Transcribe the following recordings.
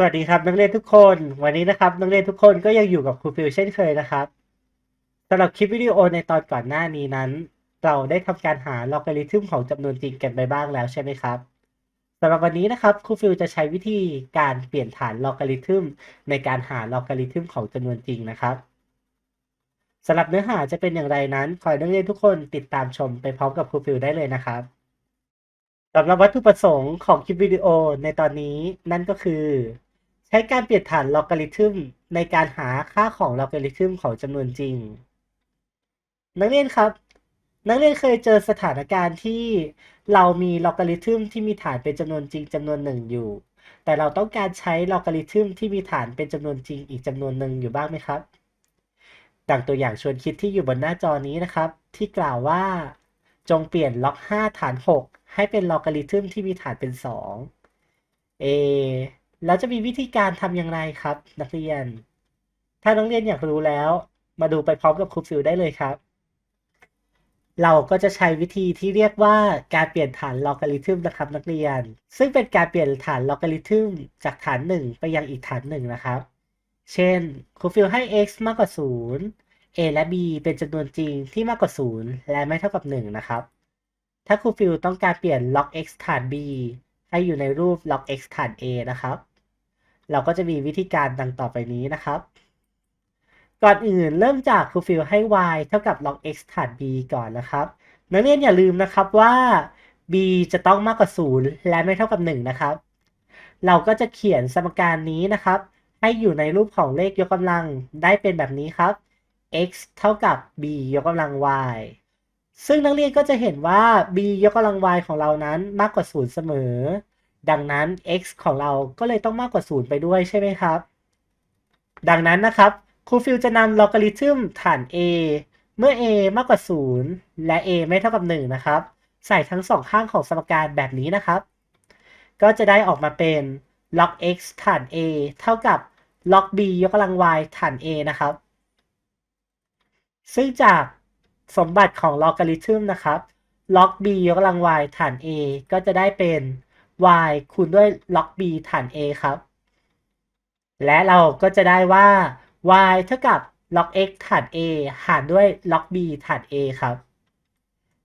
สวัสดีครับนักเรียนทุกคน วันนี้นะครับนักเรียนทุกคนก็ยังอยู่กับครูฟิวเช่นเคยนะครับสำหรับคลิปวิดีโอในตอนก่อนหน้านี้นั้น เราได้ทำการหาลอการิทึมของจำนวนจริงกันไปบ้างแล้วใช่ไหมครับสำหรับวันนี้นะครับครูฟิวจะใช้วิธีการเปลี่ยนฐานลอการิทึมในการหาลอการิทึมของจำนวนจริงนะครับสำหรับเนื้อหาจะเป็นอย่างไรนั้นขอให้นักเรียนทุกคนติดตามชมไปพร้อมกับครูฟิวได้เลยนะครับสำหรับวัตถุประสงค์ของคลิปวิดีโอในตอนนี้นั่นก็คือ ใช้การเปลี่ยนฐานลอการิทึมในการหาค่าของลอการิทึมของจำนวนจริง นักเรียนครับ นักเรียนเคยเจอสถานการณ์ที่เรามีลอการิทึมที่มีฐานเป็นจำนวนจริงจำนวนหนึ่งอยู่ แต่เราต้องการใช้ลอการิทึมที่มีฐานเป็นจำนวนจริงอีกจำนวนหนึ่งอยู่บ้างไหมครับดังตัวอย่างชวนคิดที่อยู่บนหน้าจอนี้นะครับ ที่กล่าวว่า จงเปลี่ยนล็อก 5 ฐาน 6 ให้เป็นลอการิทึมที่มีฐานเป็น2เอ แล้วจะมีวิธีการทำอย่างไรครับ นักเรียน ถ้านักเรียนอยากรู้แล้ว มาดูไปพร้อมกับครูฟิวได้เลยครับ เราก็จะใช้วิธีที่เรียกว่าการเปลี่ยนฐานลอการิทึมนะครับนักเรียน ซึ่งเป็นการเปลี่ยนฐานลอการิทึมจากฐาน1ไปยังอีกฐานหนึ่งนะครับ เช่นครูฟิวให้ x มากกว่า 0 a และ b เป็นจำนวนจริงที่มากกว่า 0 และไม่เท่ากับ 1 นะครับ ถ้าครูฟิวต้องการเปลี่ยน log x ฐาน b ให้อยู่ในรูป log x ฐาน a นะครับ เราก็จะมีวิธีการดังต่อไปนี้นะครับ ก่อนอื่นเริ่มจากครูฟิวให้ y เท่ากับ log x ฐาน b ก่อนนะครับ นักเรียนอย่าลืมนะครับว่า b จะต้องมากกว่า 0 และไม่เท่ากับ 1 นะครับ เราก็จะเขียนสมการนี้นะครับ ให้อยู่ในรูปของเลขยกกำลังได้เป็นแบบนี้ครับ x เท่ากับ b ยกกำลัง y ซึ่งนักเรียนก็จะเห็นว่า b ยกกำลัง y ของเรานั้นมากกว่า 0 เสมอ ดังนั้น x ของเราก็เลยต้องมากกว่า 0 ไปด้วยใช่ไหมครับ ดังนั้นนะครับครูฟิวจะนำลอการิทึมฐาน a เมื่อ a มากกว่า 0 และ a ไม่เท่ากับ 1 นะครับ ใส่ทั้งสองข้างของสมการแบบนี้นะครับ ก็จะได้ออกมาเป็น log x ฐาน a เท่ากับ log b ยกกำลัง y ฐาน a นะครับ ซึ่งจากสมบัติของลอการิทึมนะครับ log b ยกกำลัง y ฐาน a ก็จะได้เป็น y คูณด้วย log b ฐาน a ครับ และเราก็จะได้ว่า y เท่ากับ log x ฐาน a หารด้วย log b ฐาน a ครับ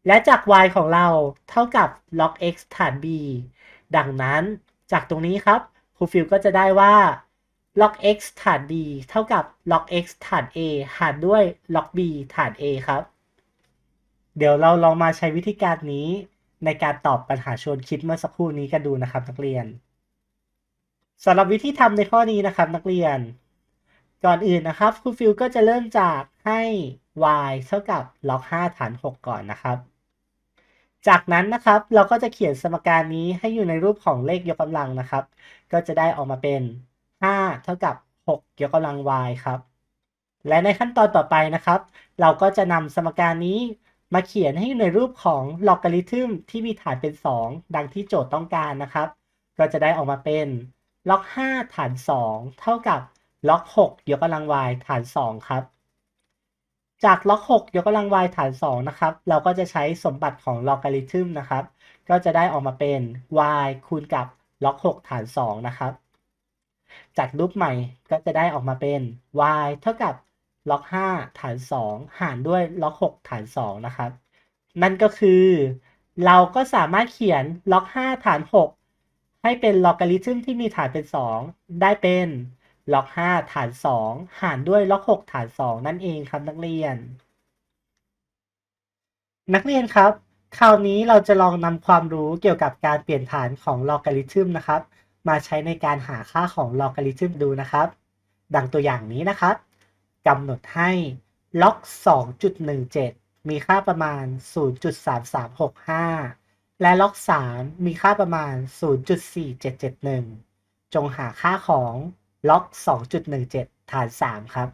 และจาก y ของเราเท่ากับ log x ฐาน b ดังนั้นจากตรงนี้ครับครูฟิวก็จะได้ว่า log x ฐาน b เท่ากับ log x ฐาน a หารด้วย log b ฐาน a ครับ เดี๋ยวเราลองมาใช้วิธีการนี้ ในการตอบปัญหาชวนคิดเมื่อสักครู่นี้กันดูนะครับ นักเรียนสำหรับวิธีทำในข้อนี้นะครับ นักเรียน ก่อนอื่นนะครับครูฟิวก็จะเริ่มจากให้ y เท่ากับ log 5ฐาน 6 ก่อนนะครับ จากนั้นนะครับเราก็จะเขียนสมการนี้ให้อยู่ในรูปของเลขยกกำลังนะครับ ก็จะได้ออกมาเป็น 5 เท่ากับ 6 ยกกำลัง y ครับ และในขั้นตอนต่อไปนะครับ เราก็จะนำสมการนี้ มาเขียนให้อยู่ในรูปของลอการิทึมที่มีฐานเป็น 2 ดังที่โจทย์ต้องการนะครับก็จะได้ออกมาเป็น log 5ฐาน 2 เท่ากับ log 6ยกกำลัง y ฐาน 2 ครับ จาก log 6ยกกำลัง y ฐาน 2 นะครับ เราก็จะใช้สมบัติของลอการิทึมนะครับ ก็จะได้ออกมาเป็น y คูณกับ log 6ฐาน 2 นะครับ จากรูปใหม่ก็จะได้ออกมาเป็น y เท่ากับ log 5ฐาน2หารด้วย log 6ฐาน2นะครับ นั่นก็คือ เราก็สามารถเขียน log 5ฐาน6ให้เป็นลอการิทึมที่มีฐานเป็น2ได้เป็น log 5ฐาน2หารด้วย log 6ฐาน2นั่นเองครับนักเรียน นักเรียนครับ คราวนี้เราจะลองนำความรู้เกี่ยวกับการเปลี่ยนฐานของลอการิทึมนะครับ มาใช้ในการหาค่าของลอการิทึมดูนะครับ ดังตัวอย่างนี้นะครับ กำหนดให้ log 2.17 มีค่าประมาณ 0.3365 และ log 3มีค่าประมาณ 0.4771 จงหาค่าของ log 2.17 ฐาน 3 ครับ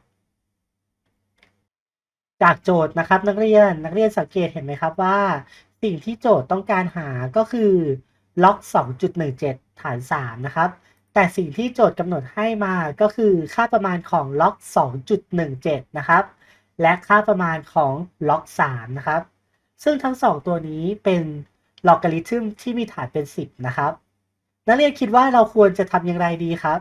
จากโจทย์นะครับนักเรียนนักเรียนสังเกตเห็นไหมครับว่า สิ่งที่โจทย์ต้องการหาก็คือ log 2.17 ฐาน 3 นะครับ แต่สิ่งที่โจทย์กำหนดให้มาก็คือค่าประมาณของ log 2.17 นะครับ และค่าประมาณของ log 3นะครับ ซึ่งทั้ง 2 ตัวนี้เป็นลอกริทึมที่มีฐานเป็น 10 นะครับ นักเรียนคิดว่าเราควรจะทำอย่างไรดีครับ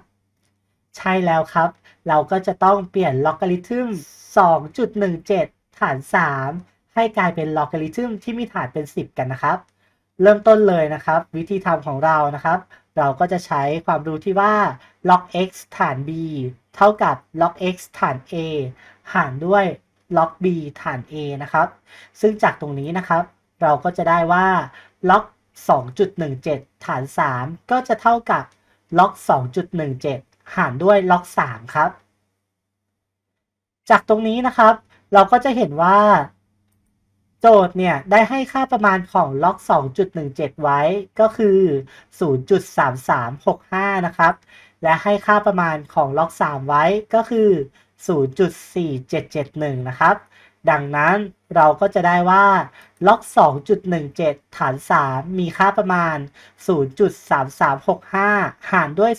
ใช่แล้วครับ เราก็จะต้องเปลี่ยนลอกริทึม 2.17 ฐาน 3 ให้กลายเป็นลอกริทึมที่มีฐานเป็น 10 กันนะครับ เริ่มต้นเลยนะครับ วิธีทำของเรานะครับ เราก็จะใช้ความรู้ที่ว่า log x ฐาน b เท่ากับ log x ฐาน a หารด้วย log b ฐาน a นะครับ ซึ่งจากตรงนี้นะครับ เราก็จะได้ว่า log 2.17 ฐาน 3 ก็จะเท่ากับ log 2.17 หารด้วย log 3 ครับ จากตรงนี้นะครับ เราก็จะเห็นว่า โจทย์เนี่ยได้ให้ค่าประมาณของ log 2.17 ไว้ก็คือ 0.3365 นะครับ และให้ค่าประมาณของ log 3ไว้ก็คือ 0.4771 นะครับ ดังนั้นเราก็จะได้ว่า log 2.17 ฐาน 3 มีค่าประมาณ 0.3365 หารด้วย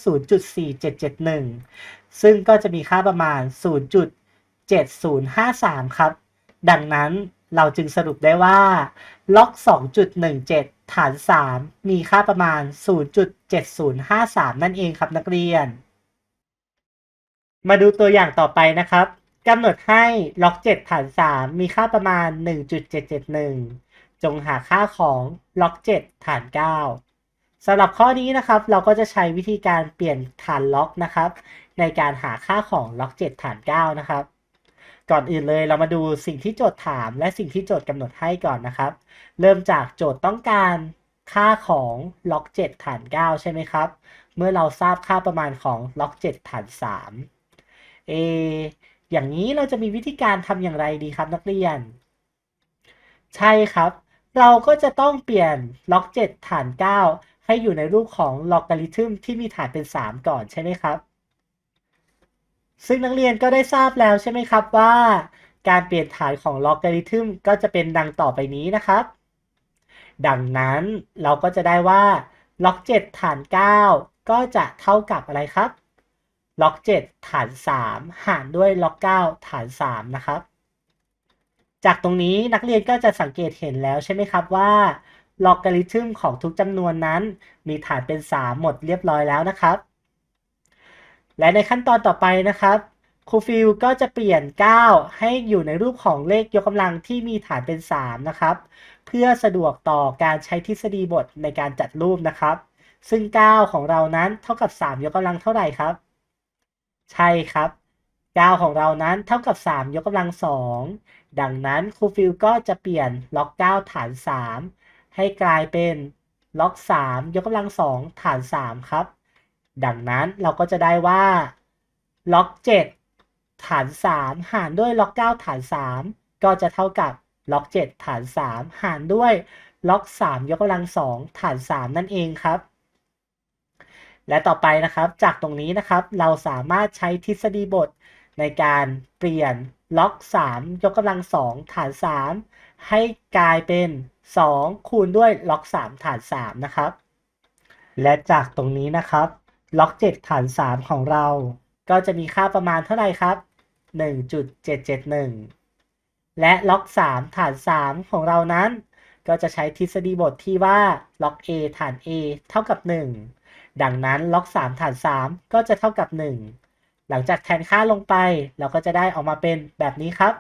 0.4771 ซึ่งก็จะมีค่าประมาณ 0.7053 ครับ ดังนั้น เราจึงสรุปได้ว่า log 2.17 ฐาน 3 มีค่าประมาณ 0.7053 นั่นเองครับนักเรียน มาดูตัวอย่างต่อไปนะครับกำหนดให้ log 7ฐาน 3 มีค่าประมาณ 1.771 จงหาค่าของ log 7ฐาน 9 สำหรับข้อนี้นะครับ เราก็จะใช้วิธีการเปลี่ยนฐานล็อกนะครับ ในการหาค่าของ log 7ฐาน 9 นะครับ ก่อนอื่นเลยเรามาดูสิ่งที่โจทย์ถาม และสิ่งที่โจทย์กำหนดให้ก่อนนะครับ เริ่มจากโจทย์ต้องการค่าของ log 7ฐาน 9 ใช่ไหมครับ เมื่อเราทราบค่าประมาณของ log 7ฐาน3เออย่างนี้เราจะมีวิธีการทำอย่างไรดีครับนักเรียน ใช่ครับ เราก็จะต้องเปลี่ยน log 7ฐาน 9 ให้อยู่ในรูปของลอการิทึมที่มีฐานเป็น 3 ก่อนใช่ไหมครับ ซึ่งนักเรียนก็ได้ทราบแล้วใช่ไหมครับว่า การเปลี่ยนฐานของลอการิทึมก็จะเป็นดังต่อไปนี้นะครับ ดังนั้นเราก็จะได้ว่า log 7ฐาน 9 ก็จะเท่ากับอะไรครับ log 7ฐาน 3 หารด้วย log 9ฐาน 3 นะครับ จากตรงนี้นักเรียนก็จะสังเกตเห็นแล้วใช่ไหมครับว่าลอการิทึมของทุกจำนวนนั้น มีฐานเป็น 3 หมดเรียบร้อยแล้วนะครับ และในขั้นตอนต่อไปนะครับครูฟิลก็จะเปลี่ยน 9 ให้อยู่ในรูปของเลขยกกำลังที่มีฐานเป็น 3 นะครับ เพื่อสะดวกต่อการใช้ทฤษฎีบทในการจัดรูปนะครับ ซึ่ง 9 ของเรานั้นเท่ากับ 3 ยกกำลังเท่าไหร่ครับ ใช่ครับ 9 ของเรานั้นเท่ากับ 3 ยกกำลัง 2 ดังนั้นครูฟิลก็จะเปลี่ยนล็อก 9 ฐาน 3 ให้กลายเป็นล็อก 3 ยกกำลัง 2 ฐาน 3 ครับ ดังนั้นเราก็จะได้ว่าล็อก7ฐาน 3 หารด้วยล็อก9ฐาน 3 ก็จะเท่ากับล็อก7ฐาน 3 หารด้วยล็อก3ยกกำลัง2ฐาน 3 นั่นเองครับ และต่อไปนะครับ จากตรงนี้นะครับ เราสามารถใช้ทฤษฎีบทในการเปลี่ยนล็อก 3 ยกกำลัง 2 ฐาน 3 ให้กลายเป็น 2 คูณด้วยล็อก 3 ฐาน 3 นะครับ และจากตรงนี้นะครับ ล็อก 7 ฐาน 3 ของเรา ก็จะมีค่าประมาณเท่าไหร่ครับ 1.771 และล็อก 3 ฐาน 3 ของเรานั้น ก็จะใช้ทฤษฎีบทที่ว่าล็อก a ฐาน a เท่ากับ 1 ดังนั้นล็อก 3 ฐาน 3 ก็จะเท่ากับ 1 หลังจากแทนค่าลงไป เราก็จะได้ออกมาเป็นแบบนี้ครับ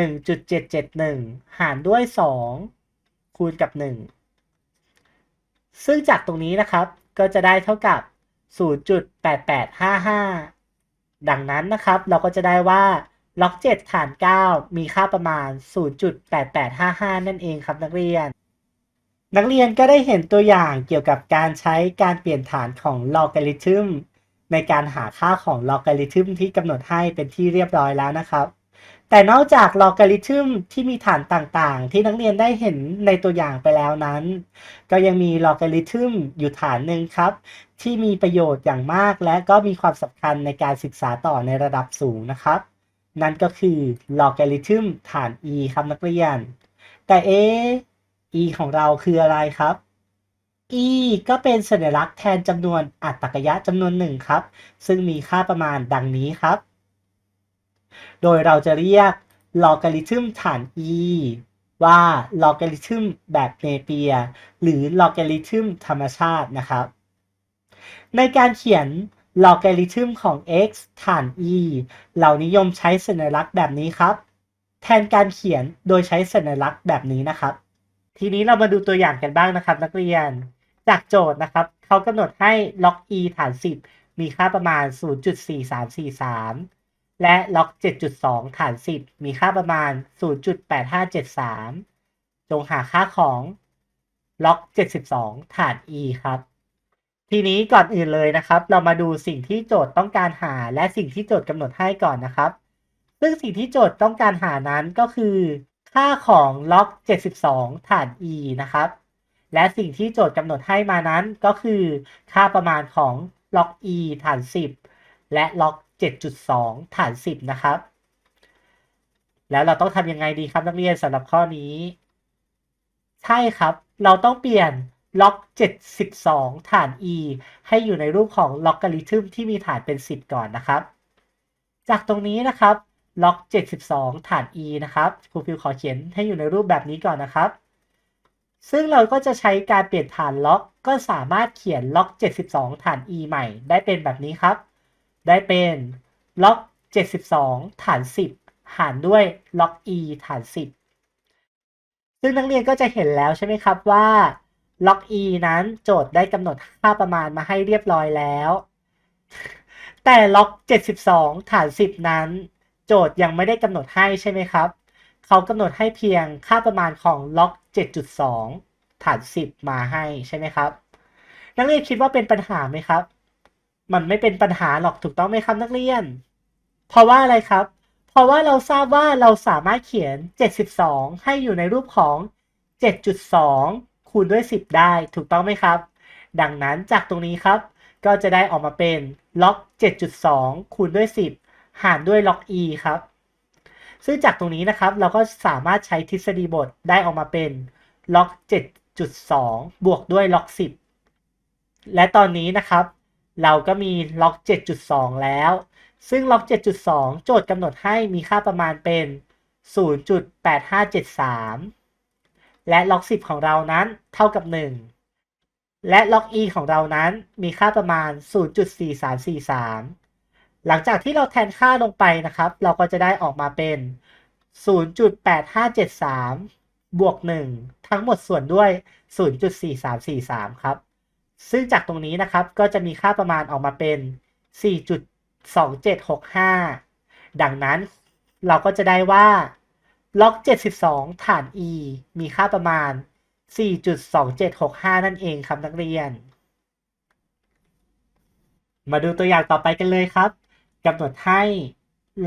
1.771 หารด้วย 2 คูณกับ 1 ซึ่งจากตรงนี้นะครับก็จะได้เท่ากับ 0.8855 ดังนั้นนะครับเราก็จะได้ว่าล็อก 7 ฐาน 9 มีค่าประมาณ 0.8855 นั่นเองครับนักเรียน นักเรียนก็ได้เห็นตัวอย่างเกี่ยวกับการใช้การเปลี่ยนฐานของลอการิทึมในการหาค่าของลอการิทึมที่กำหนดให้เป็นที่เรียบร้อยแล้วนะครับ แต่นอกจากลอการิทึมที่มีฐานต่างๆ ที่นักเรียนได้เห็นในตัวอย่างไปแล้วนั้น ก็ยังมีลอการิทึมอยู่ฐานหนึ่งครับ ที่มีประโยชน์อย่างมากและก็มีความสำคัญในการศึกษาต่อในระดับสูงนะครับ นั่นก็คือลอการิทึมฐาน e ครับนักเรียน แต่เอ e ของเราคืออะไรครับ e ก็เป็นสัญลักษณ์แทนจำนวนอัตรกยะจำนวนหนึ่งครับ ซึ่งมีค่าประมาณดังนี้ครับ โดยเราจะเรียกลอการิทึมฐาน e ว่าลอการิทึมแบบเนเปียร์หรือลอการิทึมธรรมชาตินะครับ ในการเขียนลอ g a ริทึมของ x ฐาน e เรานิยมใช้สัญลักษณ์แบบนี้ครับ แทนการเขียนโดยใช้สัญลักษณ์แบบนี้นะครับ ทีนี้เรามาดูตัวอย่างกันบ้างนะครับ นักเรียน จากโจทย์นะครับเขากำหนดให้ log e ฐาน 10 มีค่าประมาณ 0.4343 และ log 7.2 ฐาน 10 มีค่าประมาณ 0.8573 จงหาค่าของ log 72 ฐาน e ครับ ทีนี้ก่อนอื่นเลยนะครับ เรามาดูสิ่งที่โจทย์ต้องการหา และสิ่งที่โจทย์กำหนดให้ก่อนนะครับ ซึ่งสิ่งที่โจทย์ต้องการหานั้นก็คือ ค่าของ log 72 ฐาน e นะครับ และสิ่งที่โจทย์กำหนดให้มานั้นก็คือ ค่าประมาณของ log e ฐาน 10 และ log 7.2 ฐาน 10 นะครับ แล้วเราต้องทำยังไงดีครับนักเรียนสำหรับข้อนี้ ใช่ครับ เราต้องเปลี่ยน log 72 ฐาน e ให้อยู่ในรูปของ logarithm ที่มีฐานเป็น 10 ก่อนนะครับ จากตรงนี้นะครับ log 72 ฐาน e นะครับครูฟิวขอเขียนให้อยู่ในรูปแบบนี้ก่อนนะครับ ซึ่งเราก็จะใช้การเปลี่ยนฐาน log ก็สามารถเขียน log 72 ฐาน e ใหม่ได้เป็นแบบนี้ครับ ได้เป็น log 72 ฐาน 10 หารด้วย log e ฐาน 10 ซึ่งนักเรียนก็จะเห็นแล้วใช่ไหมครับว่า log e นั้นโจทย์ได้กำหนดค่าประมาณมาให้เรียบร้อยแล้ว แต่ log 72 ฐาน 10 นั้น โจทย์ยังไม่ได้กำหนดให้ใช่ไหมครับ เขากำหนดให้เพียงค่าประมาณของ log 7.2 ฐาน 10 มาให้ใช่ไหมครับ นักเรียนคิดว่าเป็นปัญหาไหมครับ มันไม่เป็นปัญหาหรอกถูกต้องไหมครับนักเรียน เพราะว่าอะไรครับ เพราะว่าเราทราบว่าเราสามารถเขียน 72 ให้อยู่ในรูปของ 7.2 คูณด้วย 10 ได้ถูกต้องไหมครับ ดังนั้นจากตรงนี้ครับ ก็จะได้ออกมาเป็น log 7.2 คูณด้วย 10 หารด้วย log e ครับ ซึ่งจากตรงนี้นะครับเราก็สามารถใช้ทฤษฎีบทได้ออกมาเป็น log 7.2 บวกด้วย log 10 และตอนนี้นะครับ เราก็มี log 7.2 แล้ว ซึ่ง log 7.2 โจทย์กำหนดให้มีค่าประมาณเป็น 0.8573 และ log 10 ของเรานั้นเท่ากับ 1 และ log e ของเรานั้นมีค่าประมาณ 0.4343 หลังจากที่เราแทนค่าลงไปนะครับ เราก็จะได้ออกมาเป็น 0.8573 บวก 1 ทั้งหมดส่วนด้วย 0.4343 ครับ ซึ่งจากตรงนี้นะครับก็จะมีค่าประมาณออกมาเป็น 4.2765 ดังนั้นเราก็จะได้ว่า log 72 ฐาน e มีค่าประมาณ 4.2765 นั่นเองครับนักเรียน มาดูตัวอย่างต่อไปกันเลยครับกำหนดให้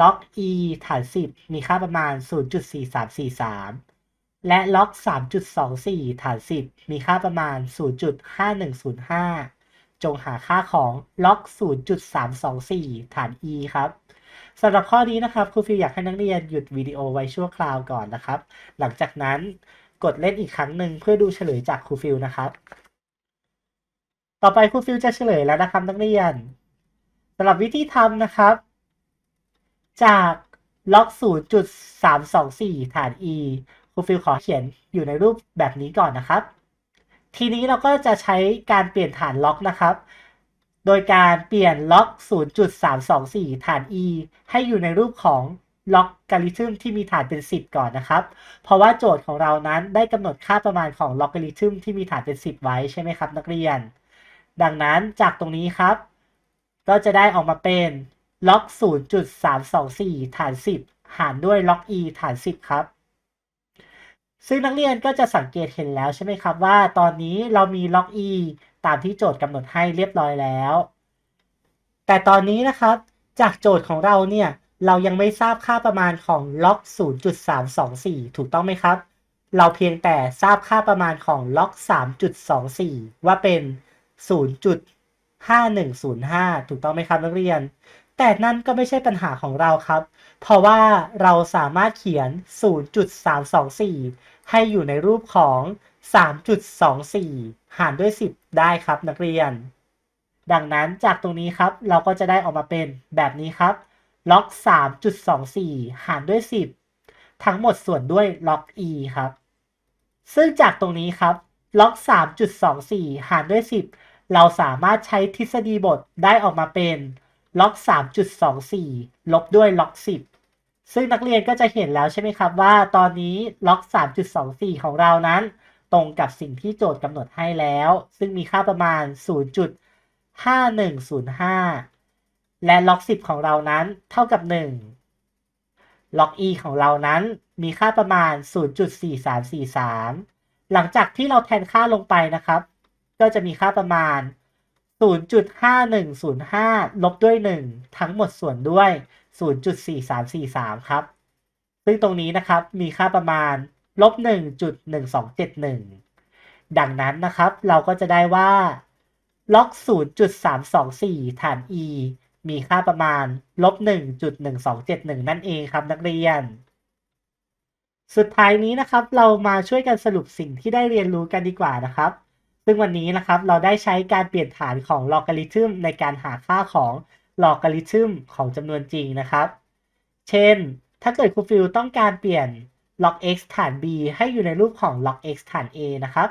log e ฐาน 10 มีค่าประมาณ 0.4343 และ log 3.24 ฐาน 10 มีค่าประมาณ 0.5105 จงหาค่าของ log 0.324 ฐาน e ครับสำหรับข้อนี้นะครับครูฟิวอยากให้นักเรียนหยุดวิดีโอไว้ชั่วคราวก่อนนะครับ หลังจากนั้นกดเล่นอีกครั้งหนึ่งเพื่อดูเฉลยจากครูฟิวนะครับ ต่อไปครูฟิวจะเฉลยแล้วนะครับนักเรียนสำหรับวิธีทำนะครับ จากล็อก 0.324 ฐาน e ครูฟิลขอเขียนอยู่ในรูปแบบนี้ก่อนนะครับ ทีนี้เราก็จะใช้การเปลี่ยนฐานล็อกนะครับ โดยการเปลี่ยนล็อก 0.324 ฐาน e ให้อยู่ในรูปของล็อกกริทึมที่มีฐานเป็น 10 ก่อนนะครับ เพราะว่าโจทย์ของเรานั้นได้กำหนดค่าประมาณของล็อกกริทึมที่มีฐานเป็น 10 ไว้ใช่ไหมครับ นักเรียน ดังนั้นจากตรงนี้ครับ ก็จะได้ออกมาเป็นล็อก 0.324 ฐาน 10 หารด้วยล็อก e ฐาน 10 ครับ ซึ่งนักเรียนก็จะสังเกตเห็นแล้วใช่ไหมครับว่าตอนนี้เรามีล็อก e ตามที่โจทย์กำหนดให้เรียบร้อยแล้ว แต่ตอนนี้นะครับ จากโจทย์ของเราเนี่ย เรายังไม่ทราบค่าประมาณของล็อก 0.324 ถูกต้องไหมครับ เราเพียงแต่ทราบค่าประมาณของล็อก 3.24 ว่าเป็น 0.5105 ถูกต้องไหมครับนักเรียน แต่นั่นก็ไม่ใช่ปัญหาของเราครับ เพราะว่าเราสามารถเขียน 0.324 ให้อยู่ในรูปของ 3.24 หารด้วย 10 ได้ครับนักเรียน ดังนั้นจากตรงนี้ครับเราก็จะได้ออกมาเป็นแบบนี้ครับ ล็อก 3.24 หารด้วย 10 ทั้งหมดส่วนด้วยล็อก e ครับ ซึ่งจากตรงนี้ครับ ล็อก 3.24 หารด้วย 10 เราสามารถใช้ทฤษฎีบทได้ออกมาเป็น ล็อก3.24 ลบด้วยล็อก 10 ซึ่งนักเรียนก็จะเห็นแล้วใช่ไหมครับว่าตอนนี้ล็อก3.24 ของเรานั้น ตรงกับสิ่งที่โจทย์กำหนดให้แล้ว ซึ่งมีค่าประมาณ 0.5105 และล็อก 10 ของเรานั้นเท่ากับ 1 ล็อก e ของเรานั้นมีค่าประมาณ 0.4343 หลังจากที่เราแทนค่าลงไปนะครับ ก็จะมีค่าประมาณ 0.5105 ลบด้วย 1 ทั้งหมดส่วนด้วย 0.4343 ครับ ซึ่งตรงนี้นะครับมีค่าประมาณลบ 1.1271 ดังนั้นนะครับเราก็จะได้ว่าล็อก 0.324 ฐาน e มีค่าประมาณลบ 1.1271 นั่นเองครับนักเรียน สุดท้ายนี้นะครับเรามาช่วยกันสรุปสิ่งที่ได้เรียนรู้กันดีกว่านะครับ ซึ่งวันนี้นะครับเราได้ใช้การเปลี่ยนฐานของลอ g าริทึมในการหาค่าของลอ g าริทึมของจำนวนจริงนะครับ เช่น ถ้าเกิดครูฟิลต้องการเปลี่ยน log x ฐาน b ให้อยู่ในรูปของ log x ฐาน a นะครับ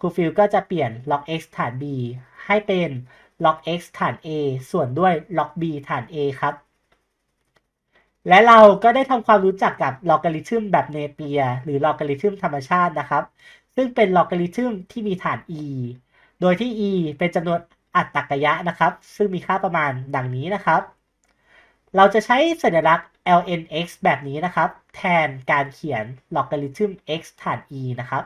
ครูฟิลก็จะเปลี่ยน log x ฐาน b ให้เป็น log x ฐาน a ส่วนด้วย log b ฐาน a ครับ และเราก็ได้ทำความรู้จักกับลอ g าริทึมแบบเนเปียหรือลอ g าริทึมธรรมชาตินะครับ ซึ่งเป็นลอ g าริทึมที่มีฐาน e โดยที่ e เป็นจำนวนอัตตกยะนะครับ ซึ่งมีค่าประมาณดังนี้นะครับ เราจะใช้สัญลักษณ์ lnx แบบนี้นะครับ แทนการเขียนลอ g าริทึม x ฐาน e นะครับ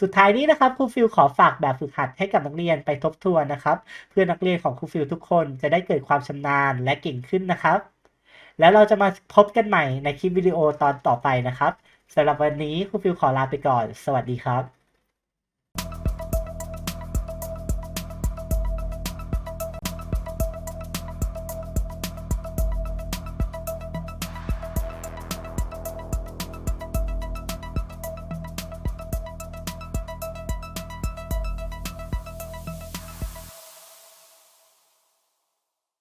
สุดท้ายนี้นะครับครูฟิลขอฝากแบบฝึกหัดให้กับนักเรียนไปทบทวนนะครับ เพื่อนักเรียนของครูฟิลทุกคนจะได้เกิดความชำนาญและเก่งขึ้นนะครับ แล้วเราจะมาพบกันใหม่ในคลิปวิดีโอตอนต่อไปนะครับ สำหรับวันนี้ครูฟิลขอลาไปก่อน สวัสดีครับ